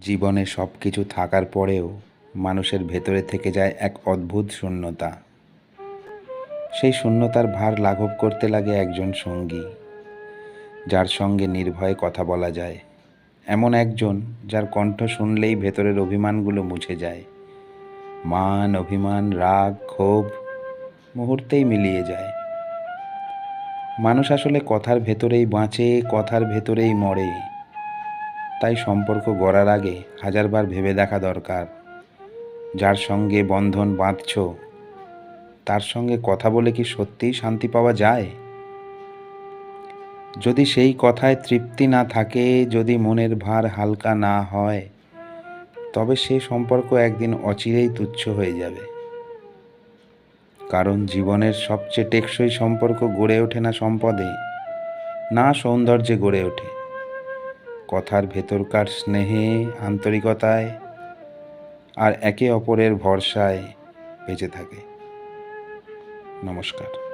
জীবনে সব কিছু থাকার পরেও মানুষের ভেতরে থেকে যায় এক অদ্ভুত শূন্যতা। সেই শূন্যতার ভার লাঘব করতে লাগে একজন সঙ্গী, যার সঙ্গে নির্ভয়ে কথা বলা যায়। এমন একজন যার কণ্ঠ শুনলেই ভেতরের অভিমানগুলো মুছে যায়। মান, অভিমান, রাগ, ক্ষোভ মুহূর্তেই মিলিয়ে যায়। মানুষ আসলে কথার ভেতরেই বাঁচে, কথার ভেতরেই মরে। তাই সম্পর্ক গড়ার আগে হাজারবার ভেবে দেখা দরকার। যার সঙ্গে বন্ধন বাঁধছ, তার সঙ্গে কথা বলে কি সত্যিই শান্তি পাওয়া যায়? যদি সেই কথায় তৃপ্তি না থাকে, যদি মনের ভার হালকা না হয়, তবে সে সম্পর্ক একদিন অচিরেই তুচ্ছ হয়ে যাবে। কারণ জীবনের সবচেয়ে টেকসই সম্পর্ক গড়ে ওঠে না সম্পদে, না সৌন্দর্যে গড়ে ওঠে। কথার ভেতরকার স্নেহে আন্তরিকতায় আর একে অপরের ভরসায় বেঁচে থাকে। নমস্কার।